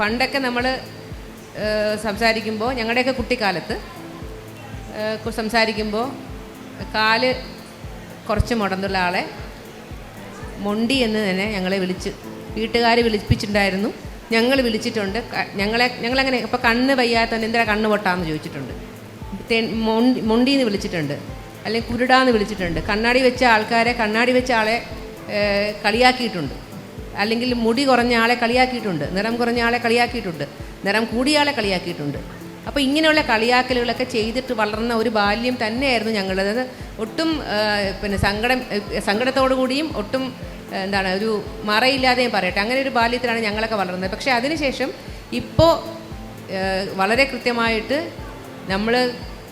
പണ്ടൊക്കെ നമ്മൾ സംസാരിക്കുമ്പോൾ ഞങ്ങളുടെയൊക്കെ കുട്ടിക്കാലത്ത് സംസാരിക്കുമ്പോൾ കാൽ കുറച്ച് മുടന്നുള്ള ആളെ മൊണ്ടി എന്ന് തന്നെ ഞങ്ങളെ വിളിച്ച് വീട്ടുകാർ വിളിപ്പിച്ചിട്ടുണ്ടായിരുന്നു. ഞങ്ങൾ വിളിച്ചിട്ടുണ്ട്. ഞങ്ങളെ ഞങ്ങളങ്ങനെ ഇപ്പോൾ കണ്ണ് വയ്യാത്ത എന്തിനാ കണ്ണ് പൊട്ടാന്ന് ചോദിച്ചിട്ടുണ്ട്. മൊണ്ടി മൊണ്ടി എന്ന് വിളിച്ചിട്ടുണ്ട്. അല്ലെങ്കിൽ കുരുടാന്ന് വിളിച്ചിട്ടുണ്ട്. കണ്ണാടി വെച്ച ആൾക്കാരെ കണ്ണാടി വെച്ച ആളെ കളിയാക്കിയിട്ടുണ്ട്. അല്ലെങ്കിൽ മുടി കുറഞ്ഞ ആളെ കളിയാക്കിയിട്ടുണ്ട് നിറം കുറഞ്ഞ ആളെ കളിയാക്കിയിട്ടുണ്ട് നിറം കൂടിയ ആളെ കളിയാക്കിയിട്ടുണ്ട്. അപ്പോൾ ഇങ്ങനെയുള്ള കളിയാക്കലുകളൊക്കെ ചെയ്തിട്ട് വളർന്ന ഒരു ബാല്യം തന്നെയായിരുന്നു ഞങ്ങളത് ഒട്ടും പിന്നെ സങ്കടം സങ്കടത്തോടു കൂടിയും ഒട്ടും എന്താണ് ഒരു മറയില്ലാതെയും പറയട്ടെ അങ്ങനെ ഒരു ബാല്യത്തിലാണ് ഞങ്ങളൊക്കെ വളർന്നത്. പക്ഷേ അതിനുശേഷം ഇപ്പോൾ വളരെ കൃത്യമായിട്ട് നമ്മൾ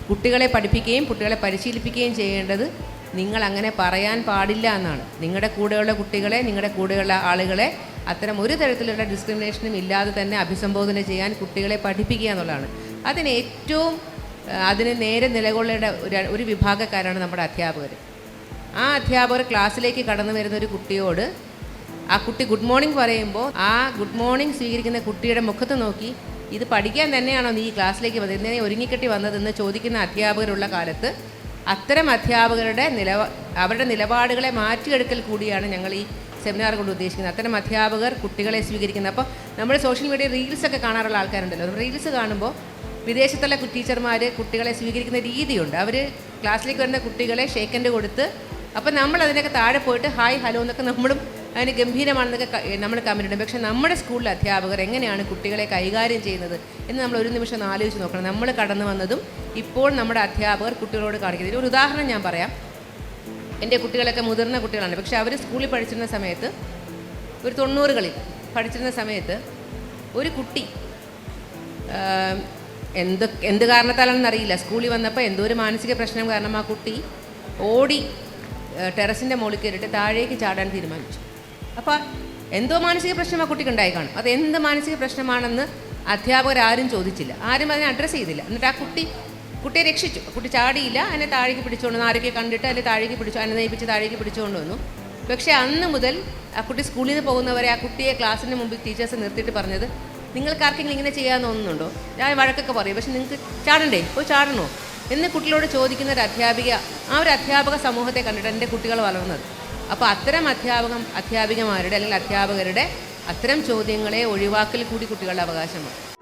കുട്ടികളെ പഠിപ്പിക്കുകയും കുട്ടികളെ പരിശീലിപ്പിക്കുകയും ചെയ്യേണ്ടത് നിങ്ങൾ അങ്ങനെ പറയാൻ പാടില്ല എന്നാണ്. നിങ്ങളുടെ കൂടെയുള്ള കുട്ടികളെ നിങ്ങളുടെ കൂടെയുള്ള ആളുകളെ അത്തരം ഒരു തരത്തിലുള്ള ഡിസ്ക്രിമിനേഷനും ഇല്ലാതെ തന്നെ അഭിസംബോധന ചെയ്യാൻ കുട്ടികളെ പഠിപ്പിക്കുക എന്നുള്ളതാണ്. അതിന് ഏറ്റവും അതിന് നേരെ നിലകൊള്ളേണ്ട ഒരു ഒരു വിഭാഗക്കാരാണ് നമ്മുടെ അധ്യാപകർ. ആ അധ്യാപകർ ക്ലാസ്സിലേക്ക് കടന്നു വരുന്ന ഒരു കുട്ടിയോട് ആ കുട്ടി ഗുഡ് മോർണിംഗ് പറയുമ്പോൾ ആ ഗുഡ് മോർണിംഗ് സ്വീകരിക്കുന്ന കുട്ടിയുടെ മുഖത്ത് നോക്കി ഇത് പഠിക്കാൻ തന്നെയാണോ നീ ഈ ക്ലാസ്സിലേക്ക് വന്നത്? ഒരുങ്ങിക്കെട്ടി വന്നതെന്ന് ചോദിക്കുന്ന അധ്യാപകരുള്ള കാലത്ത് അത്തരം അധ്യാപകരുടെ നിലവ അവരുടെ നിലപാടുകളെ മാറ്റിയെടുക്കൽ കൂടിയാണ് ഞങ്ങൾ ഈ സെമിനാർ കൊണ്ട് ഉദ്ദേശിക്കുന്നത്. അത്തരം അധ്യാപകർ കുട്ടികളെ സ്വീകരിക്കുന്നത്. അപ്പോൾ നമ്മൾ സോഷ്യൽ മീഡിയ റീൽസൊക്കെ കാണാറുള്ള ആൾക്കാരുണ്ടല്ലോ. റീൽസ് കാണുമ്പോൾ വിദേശത്തുള്ള ടീച്ചർമാർ കുട്ടികളെ സ്വീകരിക്കുന്ന രീതിയുണ്ട്. അവർ ക്ലാസ്സിലേക്ക് വരുന്ന കുട്ടികളെ ഷേക്കൻഡ് കൊടുത്ത് അപ്പോൾ നമ്മൾ അതിനൊക്കെ താഴെ പോയിട്ട് ഹായ് ഹലോ എന്നൊക്കെ നമ്മളും അതിന് ഗംഭീരമാണെന്നൊക്കെ നമ്മൾ കമ്മിറ്റുണ്ട് പക്ഷേ നമ്മുടെ സ്കൂളിലെ അധ്യാപകർ എങ്ങനെയാണ് കുട്ടികളെ കൈകാര്യം ചെയ്യുന്നത് എന്ന് നമ്മൾ ഒരു നിമിഷം ആലോചിച്ച് നോക്കണം. നമ്മൾ കടന്നു വന്നതും ഇപ്പോൾ നമ്മുടെ അധ്യാപകർ കുട്ടികളോട് കാണിക്കുന്നത്. ഒരു ഉദാഹരണം ഞാൻ പറയാം. എന്റെ കുട്ടികളൊക്കെ മുതിർന്ന കുട്ടികളാണ്. പക്ഷേ അവർ സ്കൂളിൽ പഠിച്ചിരുന്ന സമയത്ത് ഒരു തൊണ്ണൂറുകളിൽ പഠിച്ചിരുന്ന സമയത്ത് ഒരു കുട്ടി എന്ത് എന്ത് കാരണത്താലാണെന്ന് അറിയില്ല. സ്കൂളിൽ വന്നപ്പോൾ എന്തോ ഒരു മാനസിക പ്രശ്നം കാരണം ആ കുട്ടി ഓടി ടെറസിന്റെ മുകളിൽ കയറിയിട്ട് താഴേക്ക് ചാടാൻ തീരുമാനിച്ചു. അപ്പോൾ എന്തോ മാനസിക പ്രശ്നം ആ കുട്ടിക്ക് ഉണ്ടായി കാണും. അത് എന്ത് മാനസിക പ്രശ്നമാണെന്ന് അധ്യാപകർ ആരും ചോദിച്ചില്ല. ആരും അതിനെ അഡ്രസ്സ് ചെയ്തില്ല. എന്നിട്ട് ആ കുട്ടി കുട്ടിയെ രക്ഷിച്ചു. കുട്ടി ചാടിയില്ല. അതിനെ താഴേക്ക് പിടിച്ചുകൊണ്ട് ആരൊക്കെ കണ്ടിട്ട് അതിനെ താഴേക്ക് പിടിച്ചു. അതിനെ നയിപ്പിച്ച് താഴേക്ക് പിടിച്ചുകൊണ്ട് വന്നു. പക്ഷേ അന്ന് മുതൽ ആ കുട്ടി സ്കൂളിൽ നിന്ന് പോകുന്നവരെ ആ കുട്ടിയെ ക്ലാസ്സിന് മുമ്പിൽ ടീച്ചേഴ്സ് നിർത്തിയിട്ട് പറഞ്ഞത് നിങ്ങൾക്ക് ആർക്കെങ്കിലും ഇങ്ങനെ ചെയ്യാൻ തോന്നുന്നുണ്ടോ? ഞാൻ വഴക്കൊക്കെ പറയും. പക്ഷെ നിങ്ങൾക്ക് ചാടണ്ടേ? പോയി ചാടണോ? എന്ന് കുട്ടികളോട് ചോദിക്കുന്ന ഒരു അധ്യാപിക ആ ഒരു അധ്യാപക സമൂഹത്തെ കണ്ടിട്ട് എന്റെ കുട്ടികൾ വളർന്നത്. അപ്പോൾ അത്തരം അധ്യാപകൻ അധ്യാപികമാരുടെ അല്ലെങ്കിൽ അധ്യാപകരുടെ അത്തരം ചോദ്യങ്ങളെ ഒഴിവാക്കൽ കൂടി കുട്ടികളുടെ അവകാശമാണ്.